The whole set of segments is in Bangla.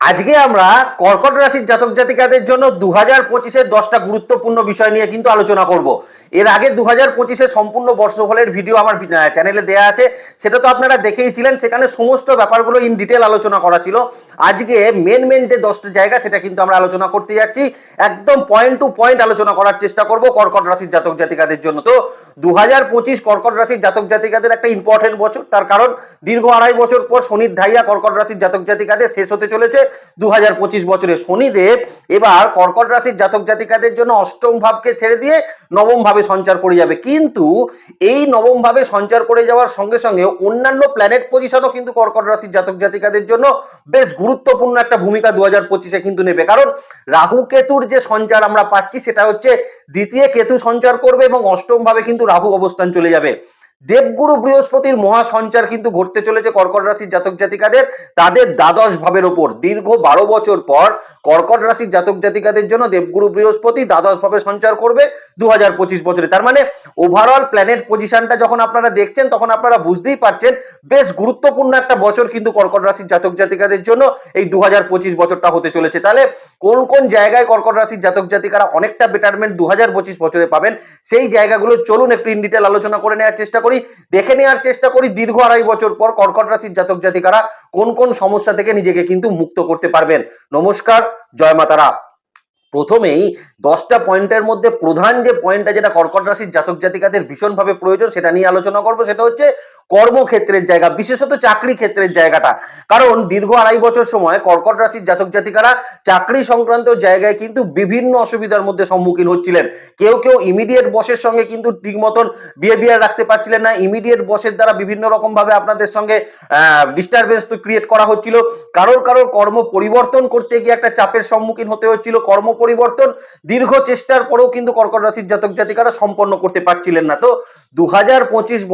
আজকে আমরা কর্কট রাশির জাতক জাতিকাদের জন্য দু হাজার পঁচিশের দশটা গুরুত্বপূর্ণ বিষয় নিয়ে কিন্তু আলোচনা করব। এর আগে দু হাজার পঁচিশের সম্পূর্ণ বর্ষফলের ভিডিও আমার চ্যানেলে দেয়া আছে, সেটা তো আপনারা দেখেইছিলেন সেখানে সমস্ত ব্যাপারগুলো ইন ডিটেল আলোচনা করা ছিল। আজকে মেন মেন যে দশটা জায়গা, সেটা কিন্তু আমরা আলোচনা করতে যাচ্ছি। একদম পয়েন্ট টু পয়েন্ট আলোচনা করার চেষ্টা করব কর্কট রাশির জাতক জাতিকাদের জন্য। তো দু হাজার পঁচিশ কর্কট রাশির জাতক জাতিকাদের একটা ইম্পর্টেন্ট বছর, তার কারণ দীর্ঘ আড়াই বছর পর শনির ঢাইয়া কর্কট রাশির জাতক জাতিকাদের শেষ হতে চলেছে। দু বছরে শনিদেব এবার কর্কট রাশির জাতক জাতিকাদের জন্য অষ্টম ভাবকে ছেড়ে দিয়ে নবম ভাবে সঞ্চার করে যাবে। কিন্তু এই নবম ভাবে সঞ্চার করে যাওয়ার সঙ্গে সঙ্গে অন্যান্য প্ল্যানেট পজিশনও কিন্তু কর্কট রাশির জাতক জাতিকাদের জন্য বেশ গুরুত্বপূর্ণ একটা ভূমিকা দু হাজার পঁচিশে কিন্তু নেবে। কারণ রাহু কেতুর যে সঞ্চার আমরা পাচ্ছি সেটা হচ্ছে দ্বিতীয় কেতু সঞ্চার করবে এবং অষ্টম ভাবে কিন্তু রাহু অবস্থান চলে যাবে। দেবগুরু বৃহস্পতির মহা সঞ্চার কিন্তু ঘটতে চলেছে কর্কট রাশির জাতক জাতিকাদের, তাদের দ্বাদশ ভাবের ওপর। দীর্ঘ বারো বছর পর কর্কট রাশির জাতক জাতিকাদের জন্য দেবগুরু বৃহস্পতি দ্বাদশ ভাবে সঞ্চার করবে দু হাজার পঁচিশ বছরে। তার মানে ওভারঅল প্ল্যানেট পজিশনটা যখন আপনারা দেখছেন, তখন আপনারা বুঝতেই পারছেন বেশ গুরুত্বপূর্ণ একটা বছর কিন্তু কর্কট রাশির জাতক জাতিকাদের জন্য এই দু হাজার পঁচিশ বছরটা হতে চলেছে। তাহলে কোন কোন জায়গায় কর্কট রাশির জাতক জাতিকারা অনেকটা বেটারমেন্ট দু হাজার পঁচিশ বছরে পাবেন, সেই জায়গাগুলো চলুন একটু ইন ডিটেল আলোচনা করে নেওয়ার চেষ্টা করি, দেখে নেওয়ার চেষ্টা করি, দীর্ঘ আড়াই বছর পর কর্কট রাশির জাতক জাতিকারা কোন কোন সমস্যা থেকে নিজেকে কিন্তু মুক্ত করতে পারবেন। নমস্কার, জয় মাতারা। প্রথমেই দশটা পয়েন্টের মধ্যে প্রধান যে পয়েন্টটা যেটা কর্কট রাশির জাতক জাতিকাদের ভীষণভাবে প্রয়োজন, সেটা নিয়ে আলোচনা করব। সেটা হচ্ছে কর্মক্ষেত্রের জায়গা, বিশেষত চাকরি ক্ষেত্রের জায়গাটা। কারণ দীর্ঘ আড়াই বছর সময় কর্কট রাশির জাতক জাতিকারা চাকরি সংক্রান্ত জায়গায় কিন্তু বিভিন্ন অসুবিধার মধ্যে সম্মুখীন হচ্ছিলেন। কেউ কেউ ইমিডিয়েট বসের সঙ্গে কিন্তু ঠিক মতন বিহেভিয়ার রাখতে পারছিলেন না। ইমিডিয়েট বসের দ্বারা বিভিন্ন রকম ভাবে আপনাদের সঙ্গে ডিস্টারবেন্স তো ক্রিয়েট করা হচ্ছিল। কারোর কারোর কর্ম পরিবর্তন করতে গিয়ে একটা চাপের সম্মুখীন হতে হচ্ছিল। কর্ম পরিবর্তন, দীর্ঘ চেষ্টার পরেও কিন্তু কর্কট রাশির জাতক জাতিকারা সম্পন্ন করতে পারছিলেন না। তো দু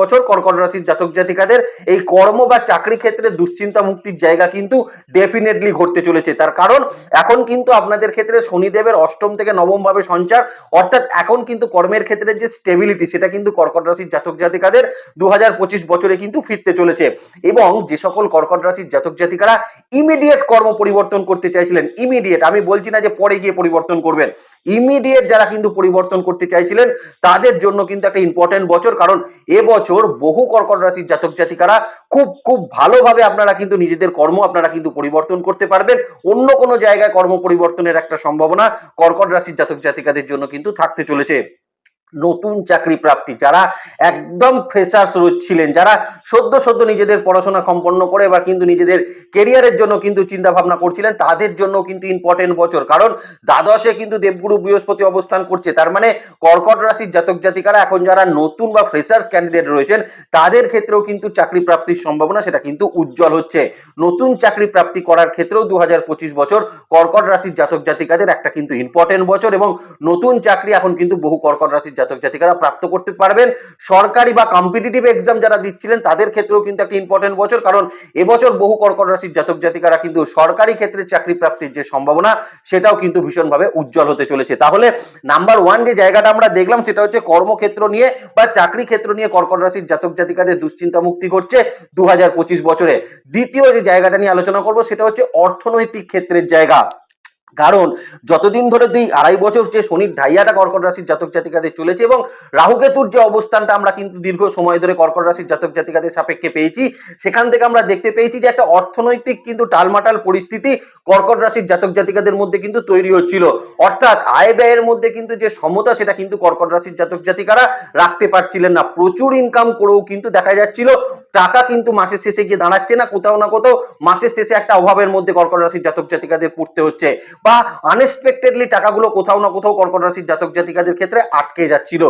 বছর কর্কট রাশির জাতক জাতিকাদের এই কর্ম বা চাকরি ক্ষেত্রে দুশ্চিন্তা মুক্তির জায়গা কিন্তু ডেফিনেটলি ঘটতে চলেছে। তার কারণ, এখন কিন্তু আপনাদের ক্ষেত্রে শনিদেবের অষ্টম থেকে নবম ভাবে সঞ্চার, অর্থাৎ এখন কিন্তু কর্মের ক্ষেত্রে যে স্টেবিলিটি সেটা কিন্তু কর্কট রাশির জাতক জাতিকাদের দু হাজার পঁচিশ বছরে কিন্তু ফিরতে চলেছে। এবং যে সকল কর্কট রাশির জাতক জাতিকারা ইমিডিয়েট কর্ম পরিবর্তন করতে চাইছিলেন ইমিডিয়েট আমি বলছি না যে পরে গিয়ে পরিবর্তন করবেন। ইমিডিয়েট যারা কিন্তু পরিবর্তন করতে চাইছিলেন, তাদের জন্য কিন্তু একটা ইম্পর্টেন্ট বছর। কারণ এবছর বহু কর্কট রাশির জাতক জাতিকারা খুব খুব ভালোভাবে আপনারা কিন্তু নিজেদের কর্ম আপনারা কিন্তু পরিবর্তন করতে পারবেন। অন্য কোনো জায়গায় কর্ম পরিবর্তনের একটা সম্ভাবনা কর্কট রাশির জাতক জাতিকাদের জন্য কিন্তু থাকতে চলেছে। নতুন চাকরি প্রাপ্তি, যারা একদম ফ্রেশার্স ছিলেন, যারা সদ্য সদ্য নিজেদের পড়াশোনা সম্পন্ন করে এবার কিন্তু নিজেদের কেরিয়ারের জন্য কিন্তু চিন্তা ভাবনা করছিলেন, তাদের জন্য কিন্তু ইম্পর্টেন্ট বছর। কারণ দ্বাদশে কিন্তু দেবগুরু বৃহস্পতি অবস্থান করছে, তার মানে কর্কট রাশির জাতক জাতিকারা এখন যারা নতুন বা ফ্রেশার্স ক্যান্ডিডেট রয়েছেন, তাদের ক্ষেত্রেও কিন্তু চাকরি প্রাপ্তির সম্ভাবনা সেটা কিন্তু উজ্জ্বল হচ্ছে। নতুন চাকরি প্রাপ্তি করার ক্ষেত্রেও দু হাজার পঁচিশ বছর কর্কট রাশির জাতক জাতিকাদের একটা কিন্তু ইম্পর্টেন্ট বছর এবং নতুন চাকরি এখন কিন্তু বহু কর্কট রাশির জাতক জাতিকারা প্রাপ্ত করতে পারবেন। সরকারি বা কম্পিটিটিভ এক্সাম যারা দিচ্ছিলেন, তাদের ক্ষেত্রেও কিন্তু একটা ইম্পর্টেন্ট বছর। কারণ এবছর বহু কর্কট রাশির জাতক জাতিকারা কিন্তু সরকারি ক্ষেত্রে চাকরি প্রাপ্তির যে সম্ভাবনা, সেটাও কিন্তু ভীষণভাবে উজ্জ্বল হতে চলেছে। তাহলে নাম্বার ওয়ান যে জায়গাটা আমরা দেখলাম, সেটা হচ্ছে কর্মক্ষেত্র নিয়ে বা চাকরি ক্ষেত্র নিয়ে কর্কট রাশির জাতক জাতিকাদের দুশ্চিন্তা মুক্তি ঘটছে দু হাজার পঁচিশ বছরে। দ্বিতীয় যে জায়গাটা নিয়ে আলোচনা করব, সেটা হচ্ছে অর্থনৈতিক ক্ষেত্রের জায়গা। কারণ যতদিন ধরে দুই আড়াই বছর যে শনির ঢাইয়াটা কর্কট রাশির জাতক জাতিকাদের চলেছে এবং রাহুকেতুর যে অবস্থানটা আমরা কিন্তু দীর্ঘ সময় ধরে কর্কট রাশির জাতক জাতিকাদের সাপেক্ষে পেয়েছি, সেখান থেকে আমরা দেখতে পেয়েছি যে একটা অর্থনৈতিক কিন্তু টালমাটাল পরিস্থিতি কর্কট রাশির জাতক জাতিকাদের মধ্যে কিন্তু তৈরি হচ্ছিল। অর্থাৎ আয় ব্যয়ের মধ্যে কিন্তু যে সমতা, সেটা কিন্তু কর্কট রাশির জাতক জাতিকারা রাখতে পারছিলেন না। প্রচুর ইনকাম করেও কিন্তু দেখা যাচ্ছিল টাকা কিন্তু মাসের শেষে গিয়ে দাঁড়াচ্ছে না, কোথাও না কোথাও মাসের শেষে একটা অভাবের মধ্যে কর্কট রাশির জাতক জাতিকাদের পড়তে হচ্ছে বা আনএক্সপেক্টেডলি টাকাগুলো কোথাও না কোথাও কর্কট রাশির জাতক জাতিকাদের ক্ষেত্রে আটকে যাচ্ছিল।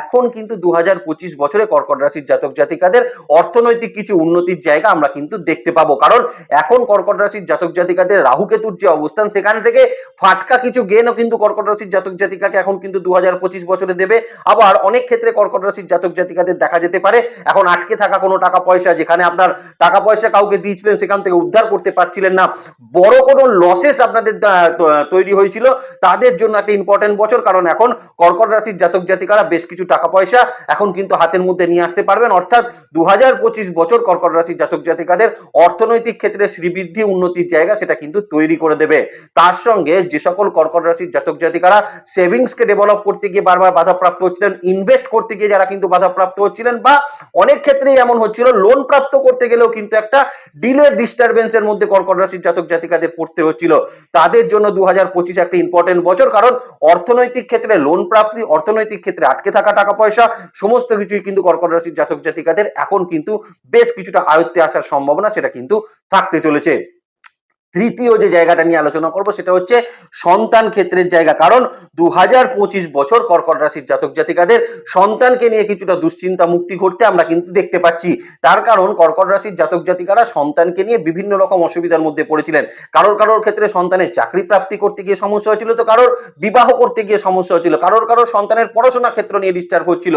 এখন কিন্তু দু হাজার পঁচিশ বছরে কর্কট রাশির জাতক জাতিকাদের অর্থনৈতিক কিছু উন্নতির জায়গা আমরা কিন্তু দেখতে পাবো। কারণ এখন কর্কট রাশির জাতক জাতিকাদের রাহু কেতুর যে অবস্থান, সেখান থেকে ফাটকা কিছু গেনও কিন্তু কর্কট রাশির জাতক জাতিকাকে এখন কিন্তু দু হাজার পঁচিশ বছরে দেবে। আবার অনেক ক্ষেত্রে কর্কট রাশির জাতক জাতিকাদের দেখা যেতে পারে, এখন আটকে থাকা কোনো টাকা পয়সা যেখানে আপনার টাকা পয়সা কাউকে দিয়েছিলেন, সেখান থেকে উদ্ধার করতে পারছিলেন না। বড় কোনো লসেস আপনাদের তৈরি হয়েছিল। তাদের জন্য একটা ইম্পর্টেন্ট বছর, কারণ এখন কর্কট রাশির জাতক জাতিকারা বেশ কিছু টাকা পয়সা এখন কিন্তু হাতের মধ্যে নিয়ে আসতে পারবেন। অর্থাৎ দু হাজার পঁচিশ বছর কর্কট রাশির জাতক জাতিকাদের অর্থনৈতিক ক্ষেত্রে শ্রীবৃদ্ধি, উন্নতির জায়গা সেটা কিন্তু তৈরি করে দেবে। তার সঙ্গে যে সকল কর্কট রাশির জাতক জাতিকারা সেভিংসকে ডেভেলপ করতে গিয়ে বারবার বাধাপ্রাপ্ত হচ্ছিলেন ইনভেস্ট করতে গিয়ে যারা কিন্তু বাধাপ্রাপ্ত হচ্ছিলেন, বা অনেক ক্ষেত্রেই এমন হচ্ছিল লোন প্রাপ্ত করতে গেলেও কিন্তু একটা ডিলে ডিস্টারবেন্সের মধ্যে কর্কট রাশির জাতক জাতিকাদের পড়তে হচ্ছিল। তাদের জন্য দু হাজার পঁচিশ একটা ইম্পর্টেন্ট বছর, কারণ অর্থনৈতিক ক্ষেত্রে লোন প্রাপ্তি, অর্থনৈতিক ক্ষেত্রে আটকে থাকা টাকা পয়সা, সমস্ত কিছুই কিন্তু কর্কট রাশির জাতক জাতিকাদের এখন কিন্তু বেশ কিছুটা আয়ত্তে আসার সম্ভাবনা সেটা কিন্তু থাকতে চলেছে। তৃতীয় যে জায়গাটা নিয়ে আলোচনা করব সেটা হচ্ছে সন্তান ক্ষেত্রের জায়গা। কারণ দু হাজার পঁচিশ বছর কর্কট রাশির জাতক জাতিকাদের সন্তানকে নিয়ে কিছুটা দুশ্চিন্তা মুক্তি ঘটতে আমরা কিন্তু দেখতে পাচ্ছি। তার কারণ কর্কট রাশির জাতক জাতিকারা সন্তানকে নিয়ে বিভিন্ন রকম অসুবিধার মধ্যে পড়েছিলেন। কারোর কারোর ক্ষেত্রে সন্তানের চাকরি প্রাপ্তি করতে গিয়ে সমস্যা হয়েছিল তো কারোর বিবাহ করতে গিয়ে সমস্যা হয়েছিল। কারোর কারোর সন্তানের পড়াশোনা ক্ষেত্র নিয়ে ডিস্টার্ব হচ্ছিল।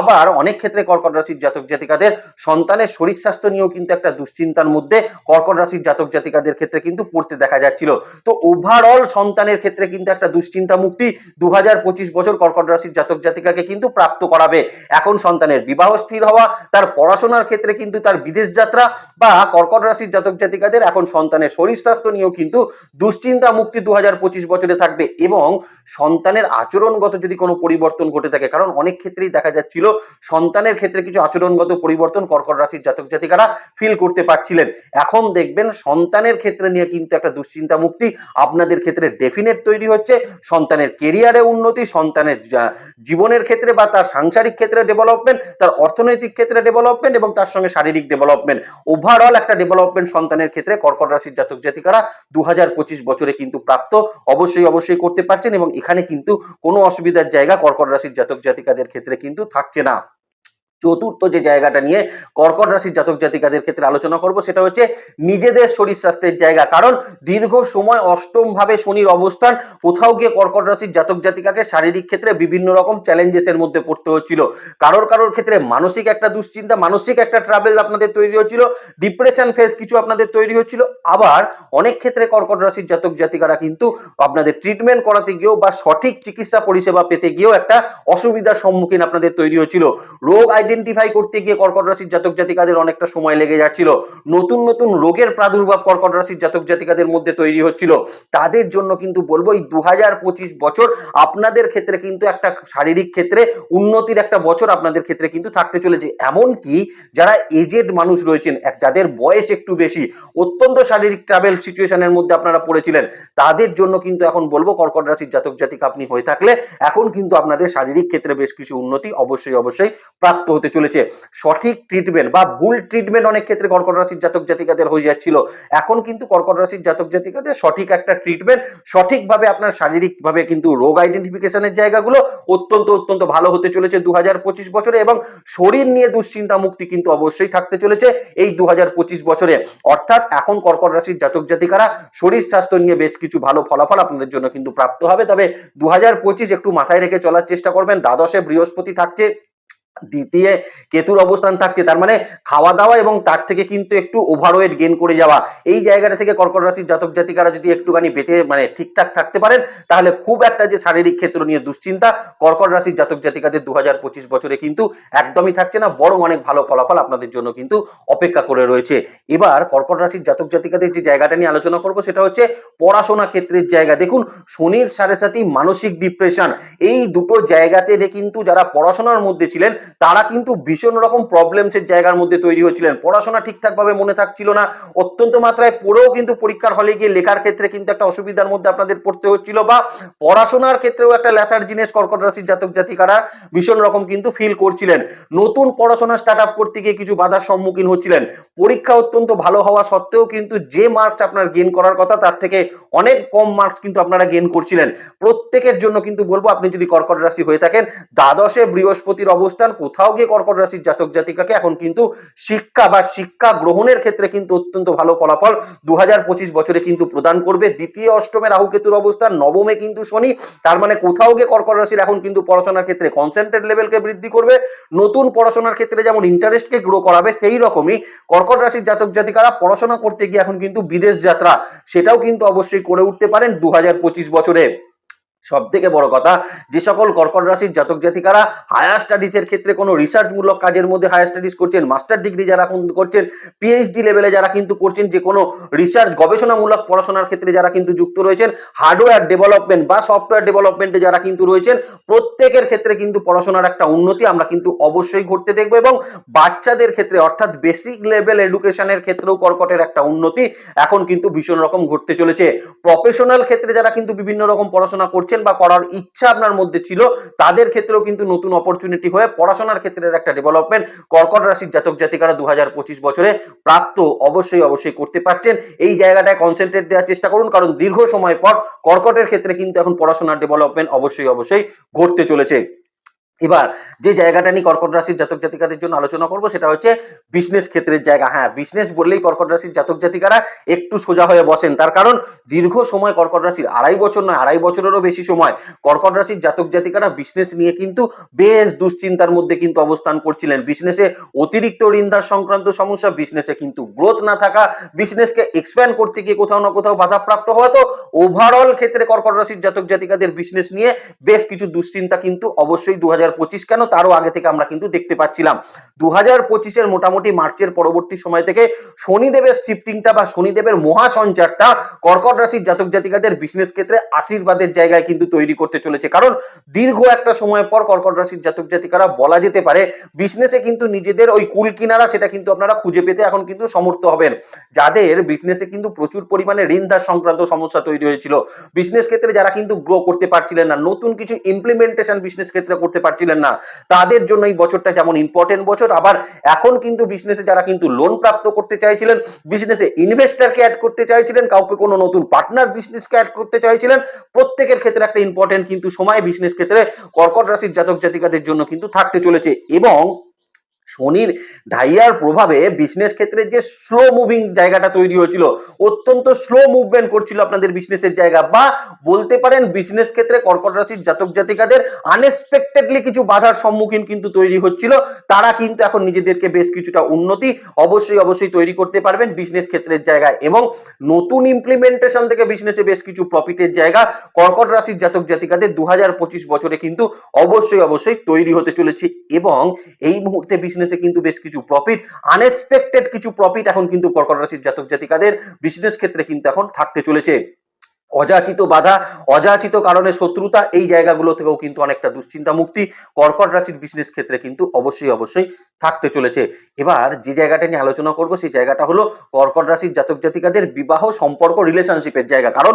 আবার অনেক ক্ষেত্রে কর্কট রাশির জাতক জাতিকাদের সন্তানের শরীর স্বাস্থ্য নিয়েও কিন্তু একটা দুশ্চিন্তার মধ্যে কর্কট রাশির জাতক জাতিকাদের ক্ষেত্রে কিন্তু পড়তে দেখা যাচ্ছিল। তো ওভারঅল সন্তানের ক্ষেত্রে কিন্তু একটা দুশ্চিন্তা মুক্তি দু হাজার পঁচিশ বছর কর্কট রাশির জাতক জাতিকাকে কিন্তু প্রাপ্ত করাবে। এখন সন্তানের বিবাহ স্থির হওয়া, তার পড়াশোনার ক্ষেত্রে কিন্তু তার বিদেশ যাত্রা বা কর্কট রাশির জাতক জাতিকাদের এখন সন্তানের শরীর স্বাস্থ্য নিয়েও কিন্তু দুশ্চিন্তা মুক্তি দু হাজার পঁচিশ বছরে থাকবে এবং সন্তানের আচরণগত যদি কোনো পরিবর্তন ঘটে থাকে, কারণ অনেক ক্ষেত্রেই দেখা যাচ্ছিল সন্তানের ক্ষেত্রে কিছু আচরণগত পরিবর্তন কর্কট রাশির জাতক জাতিকারা ফিল করতে পারছিলেন। এখন দেখবেন সন্তানের ক্ষেত্রে নিয়ে কিন্তু একটা দুশ্চিন্তা মুক্তি আপনাদের ক্ষেত্রে ডেফিনেট তৈরি হচ্ছে। সন্তানের কেরিয়ারে উন্নতি, সন্তানের জীবনের ক্ষেত্রে বা তার সাংসারিক ক্ষেত্রে ডেভেলপমেন্ট তার অর্থনৈতিক ক্ষেত্রে ডেভেলপমেন্ট এবং তার সঙ্গে শারীরিক ডেভেলপমেন্ট ওভারঅল একটা ডেভেলপমেন্ট সন্তানের ক্ষেত্রে কর্কট রাশির জাতক জাতিকারা দু হাজার পঁচিশ বছরে কিন্তু প্রাপ্ত, অবশ্যই অবশ্যই করতে পারছেন এবং এখানে কিন্তু কোনো অসুবিধার জায়গা কর্কট রাশির জাতক জাতিকাদের ক্ষেত্রে কিন্তু থাকছে না। চতুর্থ যে জায়গাটা নিয়ে কর্কট রাশির জাতক জাতিকাদের ক্ষেত্রে আলোচনা করব, সেটা হচ্ছে নিজেদের শরীর স্বাস্থ্যের জায়গা। কারণ দীর্ঘ সময় অষ্টম ভাবে শনির অবস্থান, কোথাও গিয়ে কর্কট রাশির জাতক জাতিকাকে শারীরিক ক্ষেত্রে বিভিন্ন রকম চ্যালেঞ্জেস এর মধ্যে পড়তে হচ্ছিল। কারোর কারোর ক্ষেত্রে মানসিক একটা দুশ্চিন্তা, মানসিক একটা ট্রাভেল আপনাদের তৈরি হচ্ছিল ডিপ্রেশন ফেস কিছু আপনাদের তৈরি হচ্ছিল। আবার অনেক ক্ষেত্রে কর্কট রাশির জাতক জাতিকারা কিন্তু আপনাদের ট্রিটমেন্ট করাতে গিয়েও বা সঠিক চিকিৎসা পরিষেবা পেতে গিয়েও একটা অসুবিধার সম্মুখীন আপনাদের তৈরি হচ্ছিল। রোগ আইডেন্টিফাই করতে গিয়ে কর্কট রাশির জাতক জাতিকাদের অনেকটা সময় লেগে যাচ্ছিল। নতুন নতুন রোগের প্রাদুর্ভাব কর্কট রাশির জাতক জাতিকাদের মধ্যে তৈরি হচ্ছিল। তাদের জন্য কিন্তু বলব এই দু হাজার পঁচিশ বছর আপনাদের ক্ষেত্রে কিন্তু একটা শারীরিক ক্ষেত্রে উন্নতির একটা বছর আপনাদের ক্ষেত্রে কিন্তু থাকতে চলেছে। এমনকি যারা এজেড মানুষ রয়েছেন যাদের বয়স একটু বেশি, অত্যন্ত শারীরিক ট্রাভেল সিচুয়েশনের মধ্যে আপনারা পড়েছিলেন, তাদের জন্য কিন্তু এখন বলব কর্কট রাশির জাতক জাতিকা আপনি হয়ে থাকলে এখন কিন্তু আপনাদের শারীরিক ক্ষেত্রে বেশ কিছু উন্নতি অবশ্যই অবশ্যই প্রাপ্ত চলেছে। সঠিক ট্রিটমেন্ট বা ভুল ট্রিটমেন্ট অনেক ক্ষেত্রে কর্কট রাশির জাতক জাতিকাদের হয়ে যাচ্ছিল। এখন কিন্তু কর্কট রাশির জাতক জাতিকাদের সঠিক একটা ট্রিটমেন্ট সঠিকভাবে আপনার শারীরিকভাবে কিন্তু রোগ আইডেন্টিফিকেশনের জায়গাগুলো অত্যন্ত অত্যন্ত ভালো হতে চলেছে দু হাজার পঁচিশ বছরে এবং শরীর নিয়ে দুশ্চিন্তা মুক্তি কিন্তু অবশ্যই থাকতে চলেছে এই দু হাজার পঁচিশ বছরে। অর্থাৎ এখন কর্কট রাশির জাতক জাতিকারা শরীর স্বাস্থ্য নিয়ে বেশ কিছু ভালো ফলাফল আপনাদের জন্য কিন্তু প্রাপ্ত হবে। তবে দু হাজার পঁচিশ একটু মাথায় রেখে চলার চেষ্টা করবেন। দ্বাদশে বৃহস্পতি থাকছে। দ্বিতীয় কেতুর অবস্থান থাকছে, তার মানে খাওয়া দাওয়া এবং তার থেকে কিন্তু একটু ওভারওয়েট গেন করে যাওয়া। এই জায়গাটা থেকে কর্কট রাশির জাতক জাতিকারা যদি একটুখানি বেঁচে মানে ঠিকঠাক থাকতে পারেন, তাহলে খুব একটা যে শারীরিক ক্ষেত্র নিয়ে দুশ্চিন্তা কর্কট রাশির জাতক জাতিকাদের দু হাজার পঁচিশ বছরে কিন্তু একদমই থাকছে না, বরং অনেক ভালো ফলাফল আপনাদের জন্য কিন্তু অপেক্ষা করে রয়েছে। এবার কর্কট রাশির জাতক জাতিকাদের যে জায়গাটা নিয়ে আলোচনা করব, সেটা হচ্ছে পড়াশোনা ক্ষেত্রের জায়গা। দেখুন, শনির সাড়ে সাথী মানসিক ডিপ্রেশন এই দুটো জায়গাতে কিন্তু যারা পড়াশোনার মধ্যে ছিলেন তারা কিন্তু ভীষণ রকম প্রবলেমসের জায়গার মধ্যে তৈরি হচ্ছিলেন। পড়াশোনা ঠিকঠাক ভাবে মনে থাকছিল না। অত্যন্ত মাত্রায় পড়েও কিন্তু পরীক্ষার হলে গিয়ে লেখার ক্ষেত্রে কিন্তু একটা অসুবিধার মধ্যে আপনাদের পড়তে হচ্ছিল বা পড়াশোনার ক্ষেত্রেও একটা লেথার জিনিস, কর্কট রাশির জাতক জাতিকারা ভীষণ রকম কিন্তু ফিল করছিলেন। নতুন পড়াশোনা স্টার্ট আপ করতে গিয়ে কিছু বাধার সম্মুখীন হচ্ছিলেন। পরীক্ষা অত্যন্ত ভালো হওয়া সত্ত্বেও কিন্তু যে মার্কস আপনার গেন করার কথা, তার থেকে অনেক কম মার্কস কিন্তু আপনারা গেন করছিলেন। প্রত্যেকের জন্য কিন্তু বলব, আপনি যদি কর্কট রাশি হয়ে থাকেন, দ্বাদশে বৃহস্পতির অবস্থান কোথাও গিয়ে কর্কট রাশির জাতক জাতিকাকে এখন কিন্তু শিক্ষা বা শিক্ষা গ্রহণের ক্ষেত্রে কিন্তু অত্যন্ত ভালো ফলাফল দুহাজার পঁচিশ বছরে কিন্তু প্রদান করবে। দ্বিতীয় অষ্টমে রাহু কেতুর অবস্থান নবমে কিন্তু শনি, তার মানে কোথাও গিয়ে কর্কট রাশির এখন কিন্তু পড়াশোনার ক্ষেত্রে কনসেন্ট্রেট লেভেলকে বৃদ্ধি করবে। নতুন পড়াশোনার ক্ষেত্রে যেমন ইন্টারেস্টকে গ্রো করাবে, সেই রকমই কর্কট রাশির জাতক জাতিকারা পড়াশোনা করতে গিয়ে এখন কিন্তু বিদেশ যাত্রা, সেটাও কিন্তু অবশ্যই করে উঠতে পারেন দু হাজার পঁচিশ বছরে। সব থেকে বড় কথা, যে সকল কর্কট রাশির জাতক জাতিকারা হায়ার স্টাডিজ এর ক্ষেত্রে কোনো রিসার্চ মূলক কাজের মধ্যে হায়ার স্টাডিজ করছেন মাস্টার ডিগ্রি যারা করছেন পিএইচডি লেভেলে যারা কিন্তু করছেন, যে কোনো রিসার্চ গবেষণামূলক পড়াশোনার ক্ষেত্রে যারা কিন্তু যুক্ত রয়েছেন হার্ডওয়্যার ডেভেলপমেন্ট বা সফটওয়্যার ডেভেলপমেন্টে যারা কিন্তু রয়েছেন, প্রত্যেকের ক্ষেত্রে কিন্তু পড়াশোনার একটা উন্নতি আমরা কিন্তু অবশ্যই ঘটতে দেখব এবং বাচ্চাদের ক্ষেত্রে অর্থাৎ বেসিক লেভেল এডুকেশনের ক্ষেত্রেও কর্কটের একটা উন্নতি এখন কিন্তু ভীষণ রকম ঘটতে চলেছে। প্রফেশনাল ক্ষেত্রে যারা কিন্তু বিভিন্ন রকম পড়াশোনা করছেন বা করার ইচ্ছা আপনার মধ্যে ছিল, তাদের ক্ষেত্রেও কিন্তু নতুন অপরচুনিটি হয়ে পড়াশোনার ক্ষেত্রে একটা ডেভেলপমেন্ট কর্কট রাশির জাতক জাতিকারা দু হাজার পঁচিশ বছরে প্রাপ্ত অবশ্যই অবশ্যই করতে পারছেন। এই জায়গাটায় কনসেন্ট্রেট দেওয়ার চেষ্টা করুন, কারণ দীর্ঘ সময় পর কর্কটের ক্ষেত্রে কিন্তু এখন পড়াশোনার ডেভেলপমেন্ট অবশ্যই অবশ্যই ঘটতে চলেছে। এবার যে জায়গাটা নিয়ে কর্কট রাশির জাতক জাতিকাদের জন্য আলোচনা করব, সেটা হচ্ছে বিজনেস ক্ষেত্রের জায়গা। হ্যাঁ বিজনেস বললেই কর্কট রাশির জাতক জাতিকারা একটু সোজা হয়ে বসেন। তার কারণ দীর্ঘ সময় কর্কট রাশির, আড়াই বছর নয়, আড়াই বছরেরও বেশি সময় কর্কট রাশির জাতক জাতিকারা বিজনেস নিয়ে কিন্তু বেশ দুশ্চিন্তার মধ্যে কিন্তু অবস্থান করছিলেন। বিজনেসে অতিরিক্ত ঋণদার সংক্রান্ত সমস্যা বিজনেসে কিন্তু গ্রোথ না থাকা বিজনেসকে এক্সপ্যান্ড করতে গিয়ে কোথাও না কোথাও বাধাপ্রাপ্ত হওয়া তো ওভারঅল ক্ষেত্রে কর্কট রাশির জাতক জাতিকাদের বিজনেস নিয়ে বেশ কিছু দুশ্চিন্তা কিন্তু অবশ্যই দু হাজার পঁচিশ কেন? তারও আগে থেকে আমরা কিন্তু দেখতে পাচ্ছিলাম। দু হাজার পঁচিশের মোটামুটি মার্চের পরবর্তী সময় থেকে শনিদেবের শিফটিংটা বা শনিদেবের মহাসঞ্চারটা কর্কট রাশির জাতক জাতিকাদের বিজনেস ক্ষেত্রে আশীর্বাদের জায়গায় কিন্তু তৈরি করতে চলেছে। কারণ দীর্ঘ একটা সময় পর কর্কট রাশির জাতক জাতিকারা বলা যেতে পারে বিজনেসে কিন্তু নিজেদের ওই কুল কিনারা সেটা কিন্তু আপনারা খুঁজে পেতে এখন কিন্তু সমর্থ হবেন। যাদের বিজনেসে কিন্তু প্রচুর পরিমাণে ঋণধার সংক্রান্ত সমস্যা তৈরি হয়েছিল। বিজনেস ক্ষেত্রে যারা কিন্তু গ্রো করতে পারছিলেন না, নতুন কিছু ইমপ্লিমেন্টেশন বিজনেস ক্ষেত্রে করতে পারছিলেন না। তাদের জন্য এই বছরটা যেমন ইম্পর্টেন্ট বছর, আবার এখন কিন্তু বিজনেসে যারা কিন্তু লোন প্রাপ্ত করতে চাইছিলেন বিজনেসে ইনভেস্টারকে অ্যাড করতে চাইছিলেন, কাউকে কোনো নতুন পার্টনার বিজনেসকে অ্যাড করতে চাইছিলেন, প্রত্যেকের ক্ষেত্রে একটা ইম্পর্টেন্ট কিন্তু সময় বিজনেস ক্ষেত্রে কর্কট রাশির জাতক জাতিকাদের জন্য কিন্তু থাকতে চলেছে। এবং শনির ঢাইয়ার প্রভাবে বিজনেস ক্ষেত্রে যে স্লো মুভিং জায়গাটা তৈরি হয়েছিল, অত্যন্ত স্লো মুভমেন্ট করছিল আপনাদের বিজনেসের জায়গা বা বলতে পারেন বিজনেস ক্ষেত্রে কর্কট রাশির জাতক জাতিকাদের আনএক্সপেক্টেডলি কিছু বাধার সম্মুখীন কিন্তু তৈরি হচ্ছিল। তারা কিন্তু এখন নিজেদেরকে বেশ কিছুটা উন্নতি অবশ্যই অবশ্যই তৈরি করতে পারবেন বিজনেস ক্ষেত্রের জায়গায় এবং নতুন ইমপ্লিমেন্টেশন থেকে বিজনেসে বেশ কিছু প্রফিটের জায়গা কর্কট রাশির জাতক জাতিকাদের দু হাজার পঁচিশ বছরে কিন্তু অবশ্যই অবশ্যই তৈরি হতে চলেছে এবং এই মুহূর্তে বিজনেসে কিন্তু বেশ কিছু প্রফিট আনএক্সপেক্টেড কিছু প্রফিট এখন কিন্তু কর্কট রাশির জাতক জাতিকাদের বিজনেস ক্ষেত্রে কিন্তু এখন থাকতে চলেছে। অযাচিত বাধা, অযাচিত কারণে শত্রুতা এই জায়গাগুলো থেকেও কিন্তু অনেকটা দুশ্চিন্তা মুক্তি কর্কট রাশির বিজনেস ক্ষেত্রে কিন্তু অবশ্যই অবশ্যই থাকতে চলেছে। এবার যে জায়গাটা নিয়ে আলোচনা করব, সেই জায়গাটা হলো কর্কট রাশির জাতক জাতিকাদের বিবাহ সম্পর্ক রিলেশনশিপের জায়গা। কারণ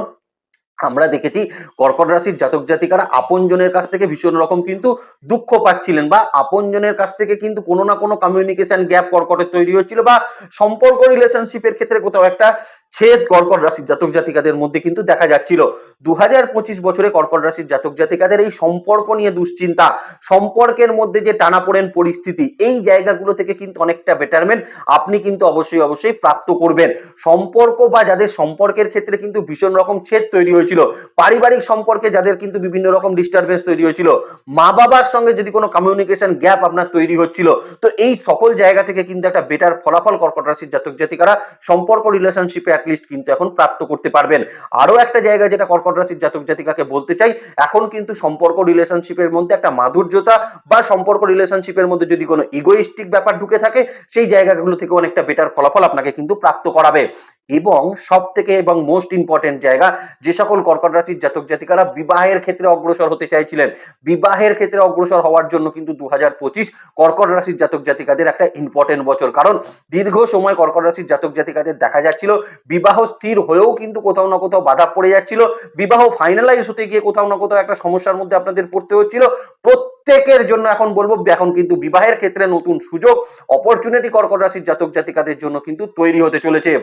আমরা দেখেছি কর্কট রাশির জাতক জাতিকারা আপনজনের কাছ থেকে ভীষণ রকম কিন্তু দুঃখ পাচ্ছিলেন বা আপনজনের কাছ থেকে কিন্তু কোনো না কোনো কমিউনিকেশন গ্যাপ কর্কটের তৈরি হচ্ছিল বা সম্পর্ক রিলেশনশিপের ক্ষেত্রে কোথাও একটা ছেদ কর্কট রাশির জাতক জাতিকাদের মধ্যে কিন্তু দেখা যাচ্ছিল। দু হাজার পঁচিশ বছরে কর্কট রাশির জাতক জাতিকাদের এই সম্পর্ক নিয়ে দুশ্চিন্তা, সম্পর্কের মধ্যে যে টানাপোড়েন পরিস্থিতি, এই জায়গাগুলো থেকে কিন্তু অনেকটা বেটারমেন্ট আপনি কিন্তু অবশ্যই অবশ্যই প্রাপ্ত করবেন। সম্পর্ক বা যাদের সম্পর্কের ক্ষেত্রে কিন্তু ভীষণ রকম ছেদ তৈরি হয়েছিল। পারিবারিক সম্পর্কে যাদের কিন্তু বিভিন্ন রকম ডিস্টারবেন্স তৈরি হয়েছিল। মা বাবার সঙ্গে যদি কোনো কমিউনিকেশন গ্যাপ আপনার তৈরি হচ্ছিল, তো এই সকল জায়গা থেকে কিন্তু একটা বেটার ফলাফল কর্কট রাশির জাতক জাতিকারা সম্পর্ক রিলেশনশিপে অ্যাটলিস্ট কিন্তু এখন প্রাপ্ত করতে পারবেন। আরও একটা জায়গা যেটা কর্কট রাশির জাতক জাতিকাকে বলতে চাই, এখন কিন্তু সম্পর্ক রিলেশনশিপের মধ্যে একটা মাধুর্যতা বা সম্পর্ক রিলেশনশিপের মধ্যে যদি কোনো ইগোইস্টিক ব্যাপার ঢুকে থাকে, সেই জায়গাগুলো থেকে অনেকটা বেটার ফলাফল আপনাকে কিন্তু প্রাপ্ত করাবে। এবং সব থেকে এবং মোস্ট ইম্পর্টেন্ট জায়গা, যে সকল কর্কট রাশির জাতক জাতিকারা বিবাহের ক্ষেত্রে অগ্রসর হতে চাইছিলেন। বিবাহের ক্ষেত্রে অগ্রসর হওয়ার জন্য কিন্তু দু হাজার পঁচিশ কর্কট রাশির জাতক জাতিকাদের একটা ইম্পর্টেন্ট বছর। কারণ দীর্ঘ সময় কর্কট রাশির জাতক জাতিকাদের দেখা যাচ্ছিল, বিবাহ স্থির হয়েও কিন্তু কোথাও না কোথাও বাধা পড়ে যাচ্ছিল, বিবাহ ফাইনালাইজ হতে গিয়ে কোথাও না কোথাও একটা সমস্যার মধ্যে আপনাদের পড়তে হচ্ছিল। প্রত্যেকের জন্য এখন বলব, এখন কিন্তু বিবাহের ক্ষেত্রে নতুন সুযোগ অপরচুনিটি কর্কট রাশির জাতক জাতিকাদের জন্য কিন্তু তৈরি হতে চলেছে।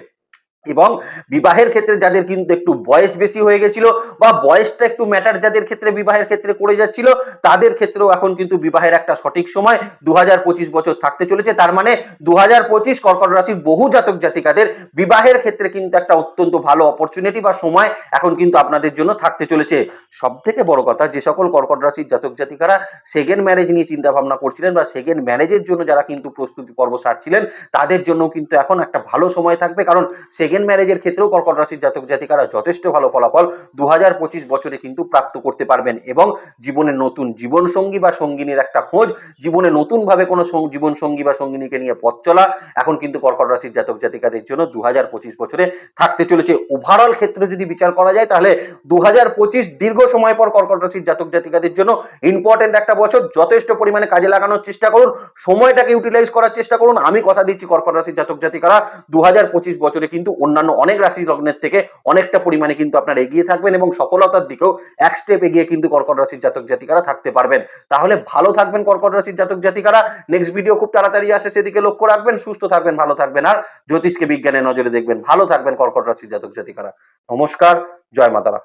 এবং বিবাহের ক্ষেত্রে যাদের কিন্তু একটু বয়স বেশি হয়ে গেছিল বা বয়সটা একটু ম্যাটার যাদের ক্ষেত্রে বিবাহের ক্ষেত্রে করে যাচ্ছিল, তাদের ক্ষেত্রেও এখন কিন্তু বিবাহের একটা সঠিক সময় দু হাজার পঁচিশ বছর থাকতে চলেছে। তার মানে দু হাজার পঁচিশ কর্কট রাশির বহু জাতক জাতিকাদের বিবাহের ক্ষেত্রে কিন্তু একটা অত্যন্ত ভালো অপরচুনিটি বা সময় এখন কিন্তু আপনাদের জন্য থাকতে চলেছে। সব থেকে বড় কথা, যে সকল কর্কট রাশির জাতক জাতিকারা সেকেন্ড ম্যারেজ নিয়ে চিন্তা ভাবনা করছিলেন বা সেকেন্ড ম্যারেজের জন্য যারা কিন্তু প্রস্তুতি পর্ব সারছিলেন, তাদের জন্য কিন্তু এখন একটা ভালো সময় থাকবে। কারণ সেকেন্ড ম্যারেজের ক্ষেত্রেও কর্কট রাশির জাতক জাতিকারা যথেষ্ট ভালো ফলাফল দু বছরে কিন্তু প্রাপ্ত করতে পারবেন এবং জীবনে নতুন জীবন সঙ্গী বা সঙ্গিনীর একটা খোঁজ, জীবনে নতুন ভাবে কোনো জীবন সঙ্গী বা সঙ্গিনীকে নিয়ে পথ চলা, এখন কিন্তু কর্কট রাশির জাতক জাতিকাদের জন্য দু বছরে থাকতে চলেছে। ওভারঅল ক্ষেত্রে যদি বিচার করা যায়, তাহলে দু হাজার পঁচিশ দীর্ঘ সময় পর কর্কট রাশির জাতক জাতিকাদের জন্য ইম্পর্টেন্ট একটা বছর। যথেষ্ট পরিমাণে কাজে লাগানোর চেষ্টা করুন, সময়টাকে ইউটিলাইজ করার চেষ্টা করুন। আমি কথা দিচ্ছি কর্কট রাশির জাতক জাতিকারা দু হাজার পঁচিশ বছরে কিন্তু অন্যান্য অনেক রাশি লগ্নের থেকে অনেকটা পরিমাণে কিন্তু আপনার এগিয়ে থাকবেন এবং সফলতার দিকেও এক স্টেপ এগিয়ে কিন্তু কর্কট রাশির জাতক জাতিকারা থাকতে পারবেন। তাহলে ভালো থাকবেন কর্কট রাশির জাতক জাতিকারা। নেক্সট ভিডিও খুব তাড়াতাড়ি আসে, সেদিকে লক্ষ্য রাখবেন, সুস্থ থাকবেন, ভালো থাকবেন আর জ্যোতিষকে বিজ্ঞানের নজরে দেখবেন। ভালো থাকবেন কর্কট রাশির জাতক জাতিকারা। নমস্কার, জয় মাতারা।